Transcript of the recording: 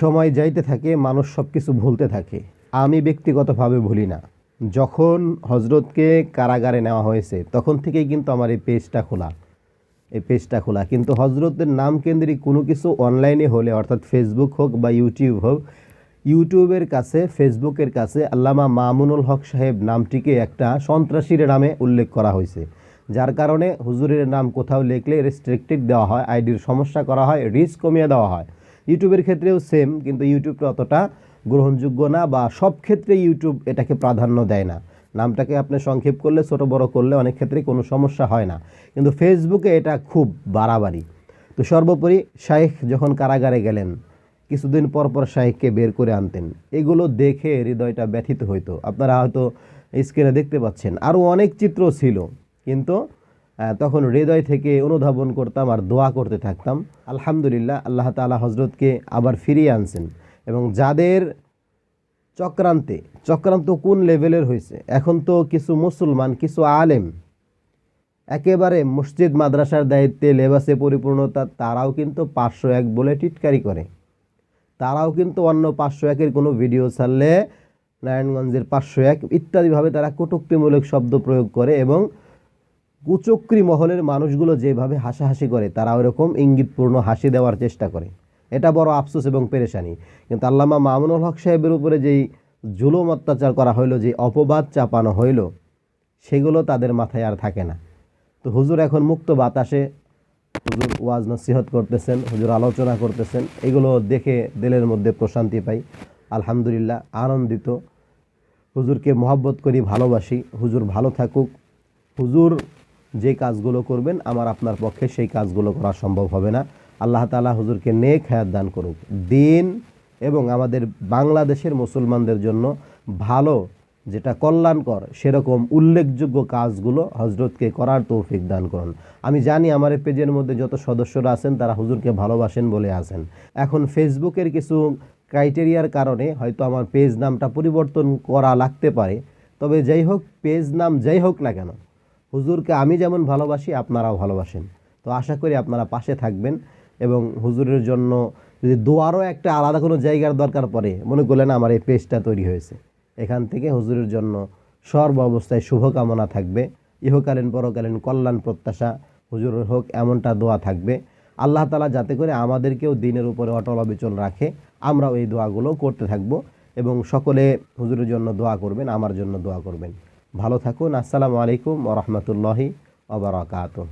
সময় যাইতে থাকে, মানুষ সব কিছু ভুলতে থাকে। আমি ব্যক্তিগতভাবে ভুলি না। যখন হজরতকে কারাগারে নেওয়া হয়েছে, তখন থেকেই কিন্তু আমার এই পেজটা খোলা। এই পেজটা খোলা। কিন্তু হজরতের নাম কেন্দ্রিক কোনো কিছু অনলাইনে হলে, অর্থাৎ ফেসবুক হোক বা ইউটিউব হোক ইউটিউবের কাছে ফেসবুকের কাছে আল্লামা মামুনুল হক সাহেব নামটিকে একটা সন্ত্রাসীর নামে উল্লেখ করা হয়েছে। যার কারণে হুজুরের নাম কোথাও লিখলে রেস্ট্রিক্টেড দেওয়া হয় আইডির সমস্যা করা হয় রিস্ক কমিয়ে দেওয়া হয়। ইউটিউবের ক্ষেত্রেও সেম কিন্তু ইউটিউবটা অতটা গ্রহণযোগ্য না বা সব ক্ষেত্রে ইউটিউব এটাকে প্রাধান্য দেয় না। নামটাকে আপনি সংক্ষেপ করলে, ছোট বড় করলে অনেক ক্ষেত্রে কোনো সমস্যা হয় না। কিন্তু ফেসবুকে এটা খুব বাড়াবাড়ি। তো সর্বোপরি শাইখ যখন কারাগারে গেলেন, কিছুদিন পর পর শাইখকে বের করে আনতেন। এগুলো দেখে হৃদয়টা ব্যথিত হইতো। আপনারা হয়তো স্ক্রিনে দেখতে পাচ্ছেন। আরও অনেক চিত্র ছিল, কিন্তু তখন হৃদয় থেকে অনুধাবন করতাম আর দোয়া করতে থাকতাম। আলহামদুলিল্লাহ, আল্লাহ তালা হজরতকে আবার ফিরিয়ে আনছেন। এবং যাদের চক্রান্তে, চক্রান্ত কোন লেভেলের হয়েছে? এখন তো কিছু মুসলমান, কিছু আলেম একেবারে মসজিদ, মাদ্রাসার দায়িত্বে, লেবাসে পরিপূর্ণতা তারাও কিন্তু পাঁচশো এক বলে টিটকারি করে। তারাও কিন্তু অন্য পাঁচশো একের কোনো ভিডিও ছাড়লে নারায়ণগঞ্জের পাঁচশো এক ইত্যাদিভাবে তারা কটুক্তিমূলক শব্দ প্রয়োগ করে এবং কুচক্রি মহলের মানুষগুলো যেভাবে হাসাহাসি করে তারা ওরকম ইঙ্গিতপূর্ণ হাসি দেওয়ার চেষ্টা করে। এটা বড় আফসোস এবং পেরেশানি। কিন্তু আল্লামা মামুনুল হক সাহেবের উপরে যেই জুলুম অত্যাচার করা হইল যে অপবাদ চাপানো হইল, সেগুলো তাদের মাথায় আর থাকে না। তো হুজুর এখন মুক্ত বাতাসে হুজুর ওয়াজ নসিহত করতেছেন, হুজুর আলোচনা করতেছেন, এগুলো দেখে দিলের মধ্যে প্রশান্তি পাই। আলহামদুলিল্লাহ, আনন্দিত। হুজুরকে মহব্বত করি, ভালোবাসি। হুজুর ভালো থাকুক। হুজুর যে কাজগুলো করবেন, আমার আপনার পক্ষে সেই কাজগুলো করা সম্ভব হবে না। আল্লাহ তালা হুজুরকে নেক হায়াত দান করুক। দিন এবং আমাদের বাংলাদেশের মুসলমানদের জন্য ভালো যেটা কল্যাণকর, সেরকম উল্লেখযোগ্য কাজগুলো হজরতকে করার তৌফিক দান করুন। আমি জানি আমার এই পেজের মধ্যে যত সদস্যরা আছেন, তারা হুজুরকে ভালোবাসেন বলে আছেন। এখন ফেসবুকের কিছু ক্রাইটেরিয়ার কারণে হয়তো আমার পেজ নামটা পরিবর্তন করা লাগতে পারে। তবে যাই হোক, পেজ নাম যাই হোক না কেন হুজুরকে আমি যেমন ভালোবাসি, আপনারাও ভালোবাসেন। তো আশা করি আপনারা পাশে থাকবেন এবং হুজুরের জন্য যদি দোয়ারও একটা আলাদা কোনো জায়গার দরকার পড়ে, মনে করলেন আমার এই পেজটা তৈরি হয়েছে। এখান থেকে হুজুরের জন্য সর্ব অবস্থায় শুভকামনা থাকবে। ইহকালীন, পরকালীন কল্যাণ প্রত্যাশা হুজুরের হোক, এমনটা দোয়া থাকবে। আল্লাহ তালা যাতে করে আমাদেরকেও দিনের উপরে অটল অবিচল রাখে। আমরাও এই দোয়াগুলো করতে থাকব এবং সকলে হুজুরের জন্য দোয়া করবেন, আমার জন্য দোয়া করবেন। ভালো থাকুন। আসসালামু আলাইকুম ওরহমতুল্লাহি ওবরাকাতুহ